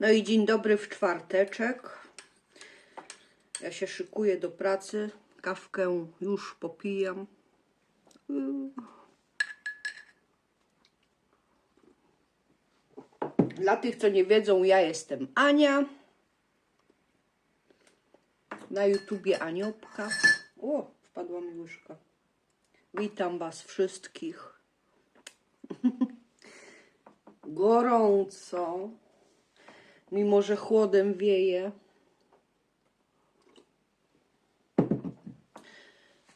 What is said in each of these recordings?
No i dzień dobry w czwarteczek. Ja się szykuję do pracy. Kawkę już popijam. Dla tych, co nie wiedzą, ja jestem Ania. Na YouTubie Aniopka. O, wpadła mi łyżka. Witam Was wszystkich. Gorąco. Mimo, że chłodem wieje.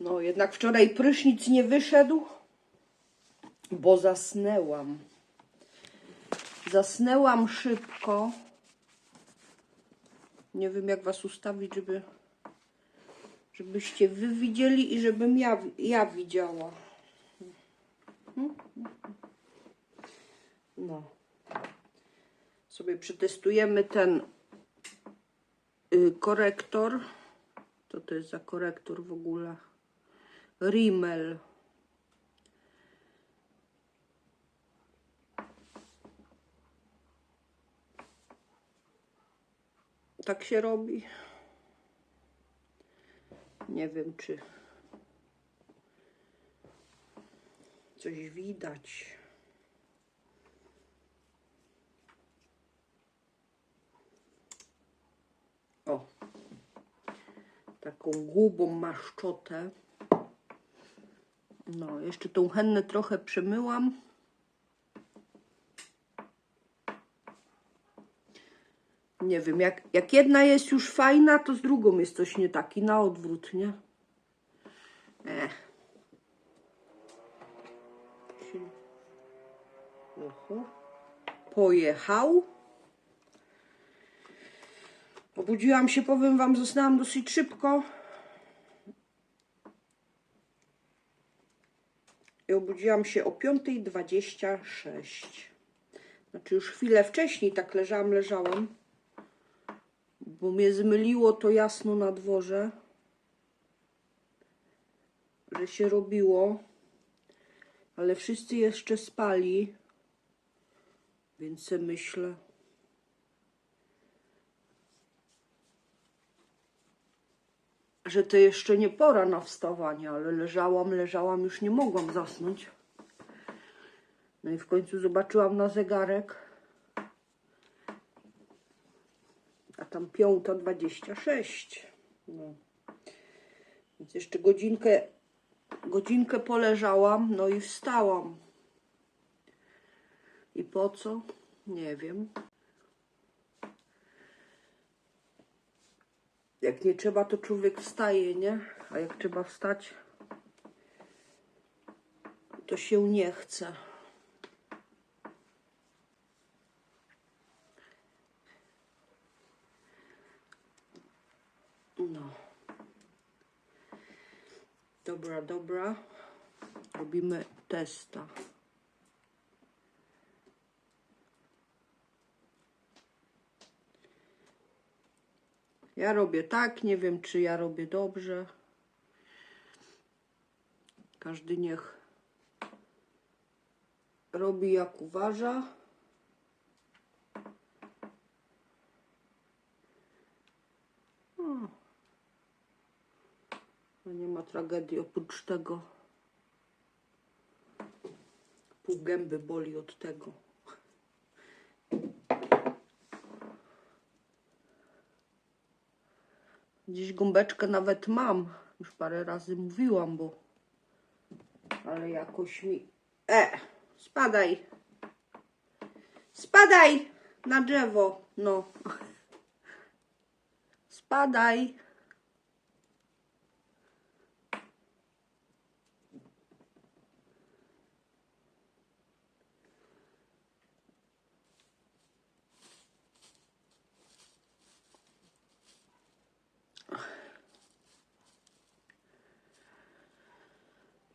No, jednak wczoraj prysznic nie wyszedł, bo zasnęłam. Zasnęłam szybko. Nie wiem, jak was ustawić, żeby żebyście wy widzieli i żebym ja, ja widziała. No. Sobie przetestujemy ten y, korektor. Co to jest za korektor w ogóle? Rimmel. Tak się robi. Nie wiem, czy coś widać. O, taką głupą maszczotę. No, jeszcze tą hennę trochę przemyłam. Nie wiem, jak, jak jedna jest już fajna, to z drugą jest coś nie taki, na odwrót, nie? Ech. Pojechał. Obudziłam się, powiem wam, zasnęłam dosyć szybko. I obudziłam się o 5.26. Znaczy już chwilę wcześniej tak leżałam, leżałam bo mnie zmyliło to jasno na dworze, że się robiło, ale wszyscy jeszcze spali, więc myślę. Że to jeszcze nie pora na wstawanie, ale leżałam, leżałam, już nie mogłam zasnąć. No i w końcu zobaczyłam na zegarek, a tam piąta dwadzieścia sześć. No. Więc jeszcze godzinkę, godzinkę poleżałam, no i wstałam. I po co? Nie wiem. Jak nie trzeba, to człowiek wstaje, nie? A jak trzeba wstać, to się nie chce. No. Dobra, dobra. Robimy testa. Ja robię tak, nie wiem czy ja robię dobrze. Każdy niech robi jak uważa. No nie ma tragedii oprócz tego. Pół gęby boli od tego. Dziś gąbeczkę nawet mam. Już parę razy mówiłam, bo... Ale jakoś mi... E! Spadaj! Spadaj! Na drzewo! No. Spadaj!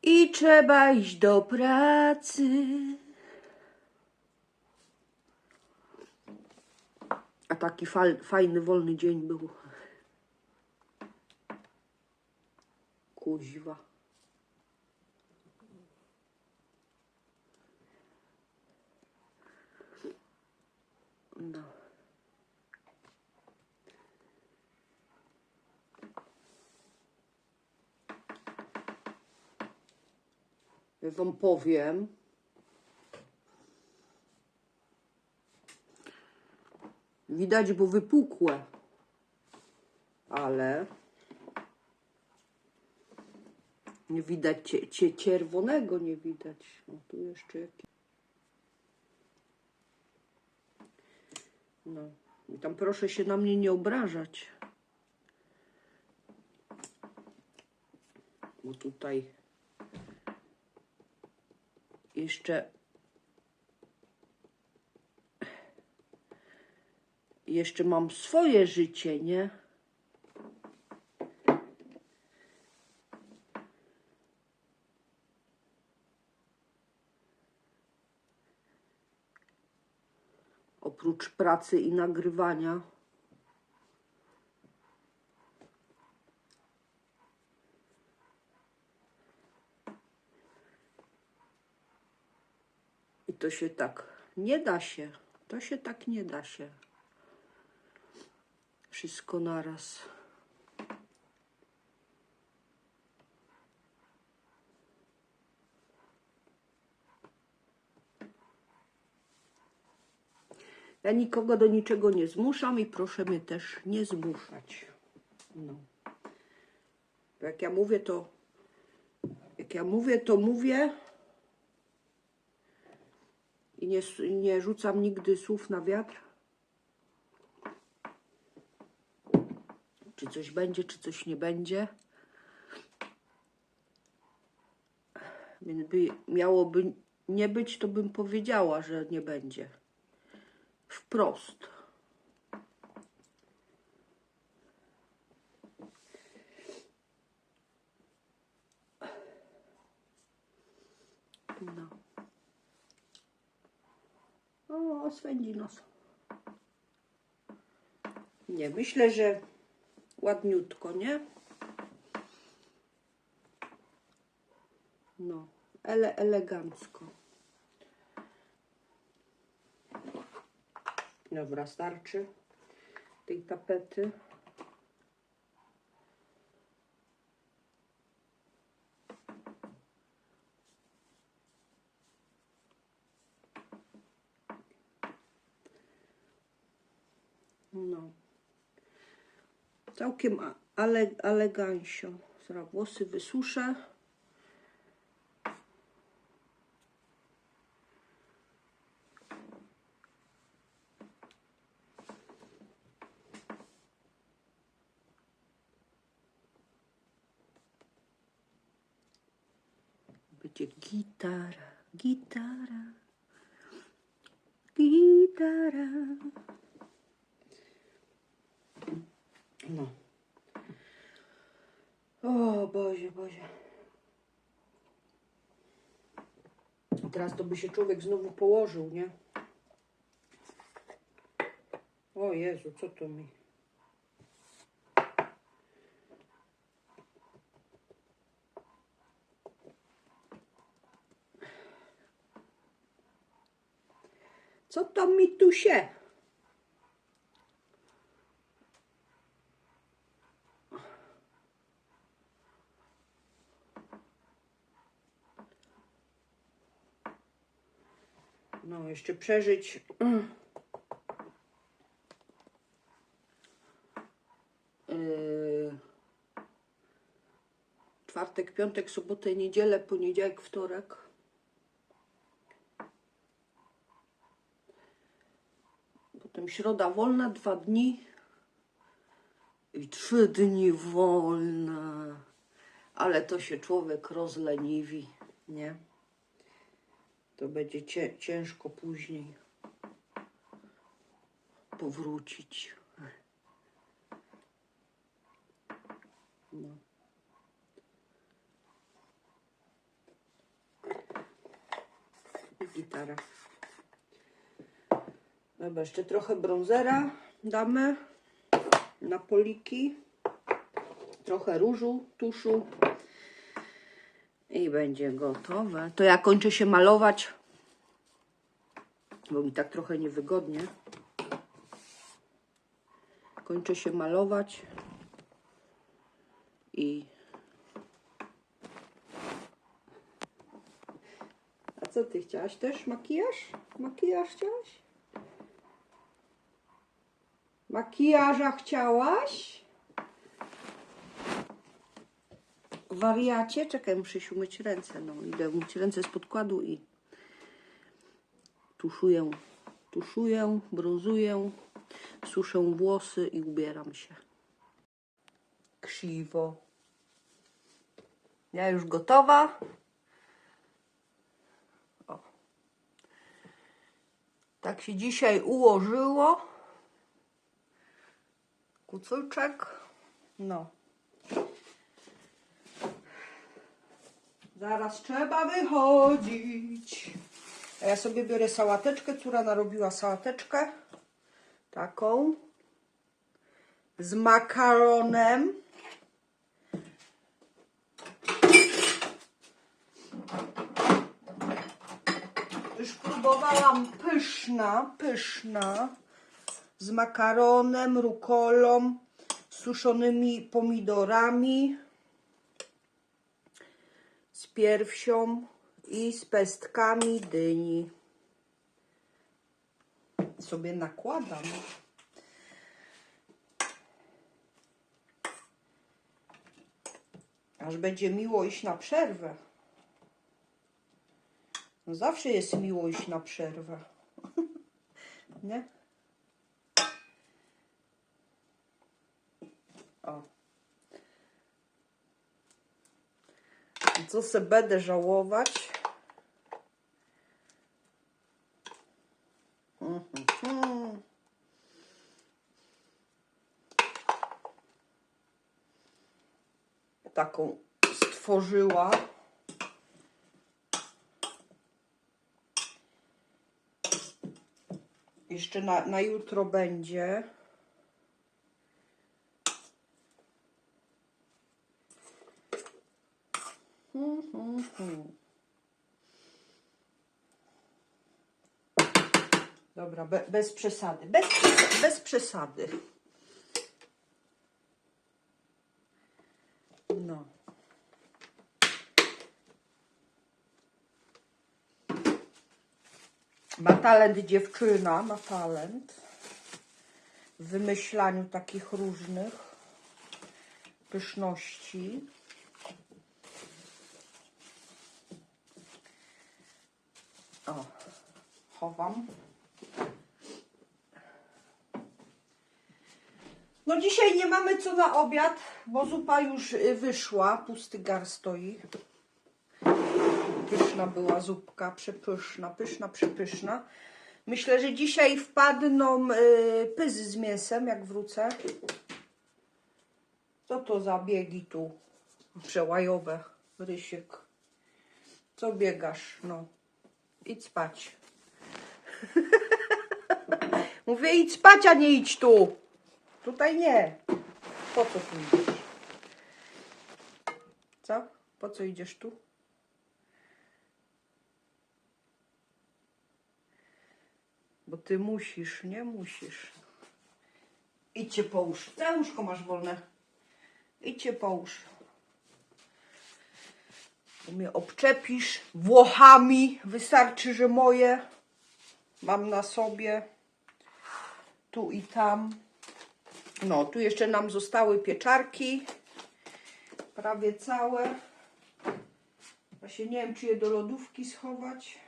I trzeba iść do pracy. A taki fajny, wolny dzień był. Kuźwa. No. Ja wam powiem. Widać, bo wypukłe. Ale nie widać cie, cie, czerwonego, nie widać. O, tu jeszcze jakieś. No. I tam proszę się na mnie nie obrażać. Bo tutaj jeszcze jeszcze mam swoje życie, nie? Oprócz pracy i nagrywania. To się tak nie da się. To się tak nie da się. Wszystko naraz. Ja nikogo do niczego nie zmuszam i proszę mnie też nie zmuszać. No. Jak ja mówię, to jak ja mówię, to mówię i nie, nie rzucam nigdy słów na wiatr. Czy coś będzie, czy coś nie będzie. Więc by miałoby nie być, to bym powiedziała, że nie będzie. Wprost. No. O, swędzi nos. Nie, myślę, że ładniutko, nie? No, ele, elegancko. Dobra, starczy tej tapety. No. Całkiem elegancio. Zaraz włosy wysuszę. Będzie gitara, gitara, gitara. No. O Boże, Boże. Teraz to by się człowiek znowu położył, nie? O Jezu, co to mi? Co to mi tu się? No, jeszcze przeżyć. Yy, czwartek, piątek, sobotę, niedzielę, poniedziałek, wtorek. Potem środa wolna, dwa dni i trzy dni wolne. Ale to się człowiek rozleniwi, nie? To będzie ciężko później powrócić. No. Gitara. Dobra, jeszcze trochę brązera damy na poliki. Trochę różu, tuszu. I będzie gotowe. To ja kończę się malować, bo mi tak trochę niewygodnie. Kończę się malować i co ty chciałaś też? Makijaż? Makijaż chciałaś? Makijaża chciałaś? Wariacie? Czekaj, muszę się umyć ręce. No, idę umyć ręce z podkładu i tuszuję, tuszuję, brązuję, suszę włosy i ubieram się. Krzywo. Ja już gotowa. O. Tak się dzisiaj ułożyło. Kucylczek. No. Zaraz trzeba wychodzić. A ja sobie biorę sałateczkę. Córa narobiła sałateczkę. Taką. Z makaronem. Już próbowałam pyszna, pyszna. Z makaronem, rukolą, suszonymi pomidorami, piersią i z pestkami dyni. Sobie nakładam. Aż będzie miło iść na przerwę. No zawsze jest miło iść na przerwę. Nie? O. Co se będę żałować? Taką stworzyła. Jeszcze na, na jutro będzie. Hmm, hmm, hmm. Dobra, be, bez przesady. Bez, bez przesady. No. Ma talent dziewczyna, ma talent w wymyślaniu takich różnych pyszności. O, chowam. No dzisiaj nie mamy co na obiad, bo zupa już y, wyszła, pusty gar stoi. Pyszna była zupka, przepyszna, pyszna, przepyszna. Myślę, że dzisiaj wpadną y, pyzy z mięsem, jak wrócę. Co to za biegi tu przełajowe, Rysiek? Co biegasz? No, idź spać. Mówię, idź spać, a nie idź tu. Tutaj nie. Po co tu idziesz? Co? Po co idziesz tu? Bo ty musisz, nie musisz. Idźcie połóż. Całe łóżko masz wolne. Idźcie połóż. Bo mnie obczepisz Włochami. Wystarczy, że moje mam na sobie. Tu i tam. No, tu jeszcze nam zostały pieczarki. Prawie całe. Właśnie nie wiem, czy je do lodówki schować.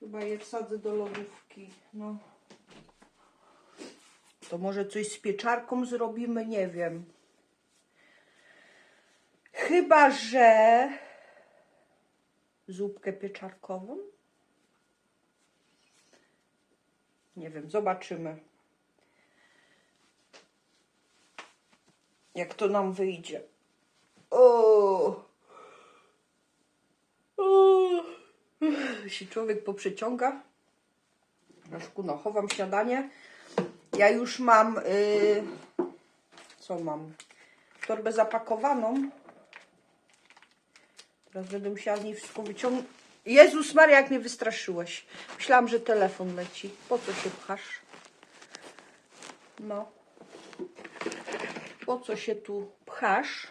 Chyba je wsadzę do lodówki. No. To może coś z pieczarką zrobimy, nie wiem. Chyba, że zupkę pieczarkową. Nie wiem, zobaczymy. Jak to nam wyjdzie. O! O! się człowiek poprzeciąga. Troszkę no, chowam śniadanie. Ja już mam, y, co mam? Torbę zapakowaną. Teraz będę musiała z niej wszystko wyciągnąć. Jezus Maria, jak mnie wystraszyłeś. Myślałam, że telefon leci. Po co się pchasz? No. Po co się tu pchasz?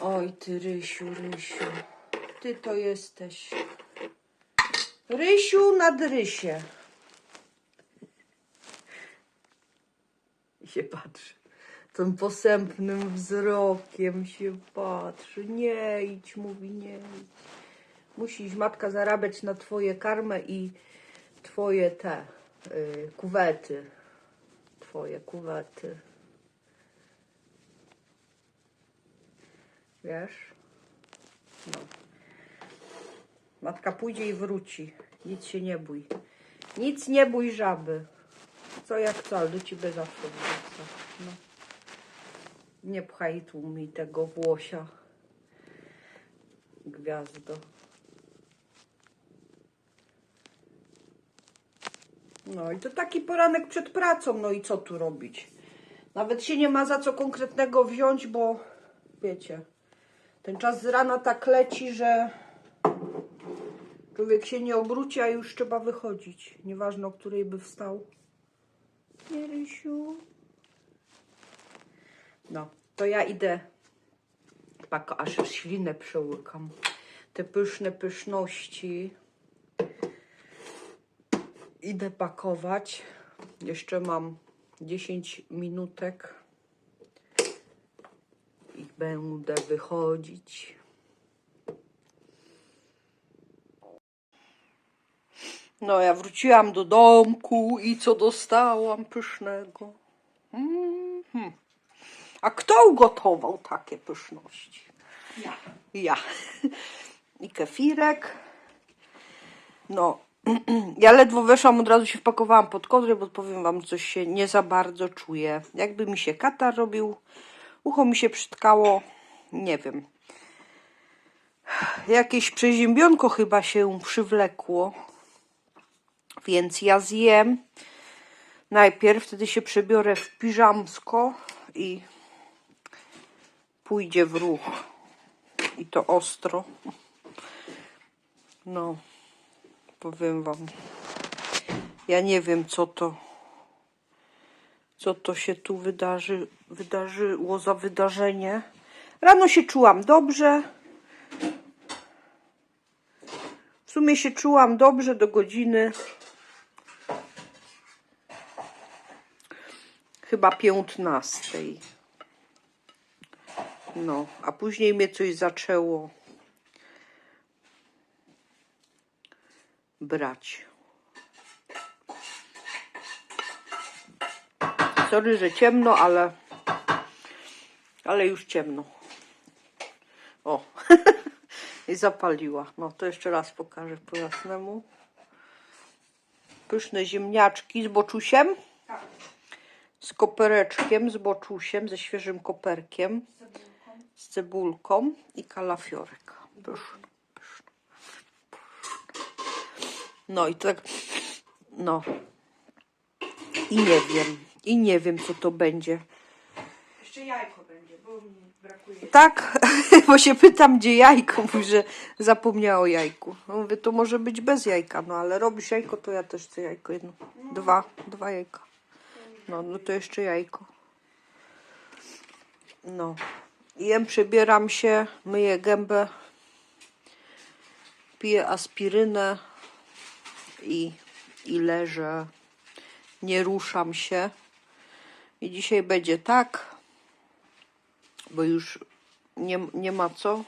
Oj, ty Rysiu, Rysiu. Ty to jesteś. Rysiu nad Rysie. Się patrzy. Tym posępnym wzrokiem się patrzy. Nie idź, mówi, nie idź. Musi iść matka zarabiać na twoje karmę i twoje te y, kuwety. Twoje kuwety. Wiesz? No. Matka pójdzie i wróci. Nic się nie bój. Nic nie bój żaby. Co jak co, ale do ciebie zawsze wrócę. No. Nie pchaj tu mi tego włosia. Gwiazdo. No i to taki poranek przed pracą, no i co tu robić? Nawet się nie ma za co konkretnego wziąć, bo wiecie, ten czas z rana tak leci, że człowiek się nie obróci, a już trzeba wychodzić. Nieważne, o której by wstał. Nie, Rysiu. No, to ja idę. Tak, aż ślinę przełykam. Te pyszne pyszności. Idę pakować. Jeszcze mam 10 minutek. I będę wychodzić. No, ja wróciłam do domku i co dostałam pysznego. Mhm. A kto ugotował takie pyszności? Ja. Ja. I kefirek. No, ja ledwo weszłam, od razu się wpakowałam pod kołdrę, bo powiem wam, coś się nie za bardzo czuję. Jakby mi się katar robił, ucho mi się przytkało, nie wiem. Jakieś przeziębionko chyba się przywlekło. Więc ja zjem najpierw, wtedy się przebiorę w piżamsko i pójdzie w ruch. I to ostro. No, powiem wam. Ja nie wiem, co to. Co to się tu wydarzy, wydarzyło za wydarzenie. Rano się czułam dobrze. W sumie się czułam dobrze do godziny. Chyba piętnastej. No, a później mnie coś zaczęło brać. Sorry, że ciemno, ale ale już ciemno. O, i zapaliła. No to jeszcze raz pokażę po jasnemu. Pyszne ziemniaczki z boczusiem, Tak. z kopereczkiem, z boczusiem, ze świeżym koperkiem z cebulką i kalafiorek. Pyszne, pyszne. No i tak, no. I nie wiem, i nie wiem, co to będzie. Jeszcze jajko będzie, bo mi brakuje. Tak, bo się pytam, gdzie jajko. Mówi, że zapomniała o jajku. No mówię, to może być bez jajka, no ale robisz jajko, to ja też chcę jajko jedno. Dwa, dwa jajka. No, no to jeszcze jajko. No. Jem, przebieram się, myję gębę, piję aspirynę i, i leżę. Nie ruszam się. I dzisiaj będzie tak, bo już nie, nie ma co.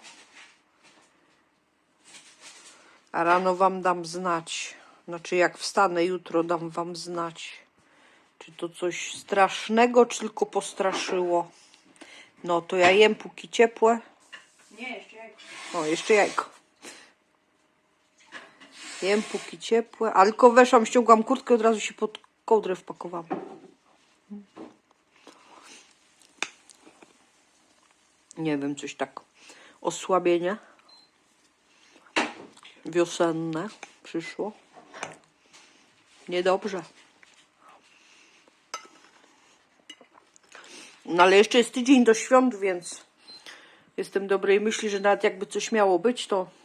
A rano wam dam znać. Znaczy, jak wstanę jutro, dam wam znać, czy to coś strasznego, czy tylko postraszyło. No to ja jem póki ciepłe. Nie, jeszcze jajko. O, jeszcze jajko. Jem póki ciepłe, a tylko weszłam, ściągłam kurtkę, od razu się pod kołdrę wpakowałam. Nie wiem, coś tak osłabienie wiosenne przyszło. Niedobrze. No ale jeszcze jest tydzień do świąt, więc jestem dobrej myśli, że nawet jakby coś miało być, to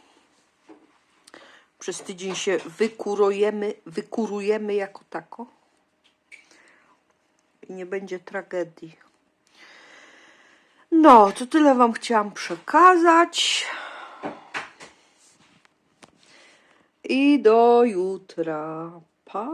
przez tydzień się wykurujemy, wykurujemy jako tako. I nie będzie tragedii. No, to tyle Wam chciałam przekazać. I do jutra. Pa!